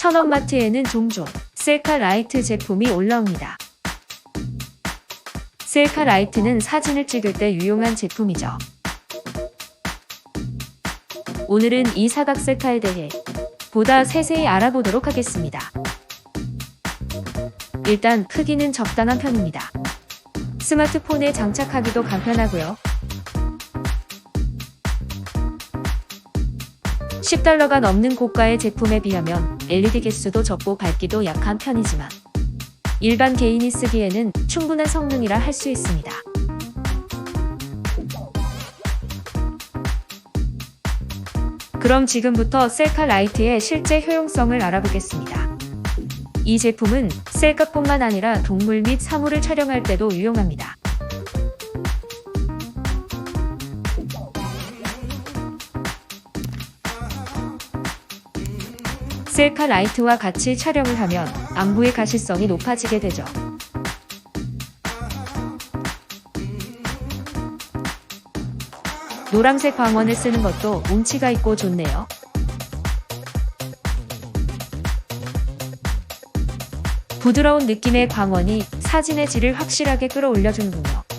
천원마트에는 종종 셀카 라이트 제품이 올라옵니다. 셀카 라이트는 사진을 찍을 때 유용한 제품이죠. 오늘은 이 사각 셀카에 대해 보다 세세히 알아보도록 하겠습니다. 일단 크기는 적당한 편입니다. 스마트폰에 장착하기도 간편하고요. 10달러가 넘는 고가의 제품에 비하면 LED 개수도 적고 밝기도 약한 편이지만 일반 개인이 쓰기에는 충분한 성능이라 할 수 있습니다. 그럼 지금부터 셀카 라이트의 실제 효용성을 알아보겠습니다. 이 제품은 셀카뿐만 아니라 동물 및 사물을 촬영할 때도 유용합니다. 셀카 라이트와 같이 촬영을 하면 안구의 가시성이 높아지게 되죠. 노란색 광원을 쓰는 것도 운치가 있고 좋네요. 부드러운 느낌의 광원이 사진의 질을 확실하게 끌어올려주는군요.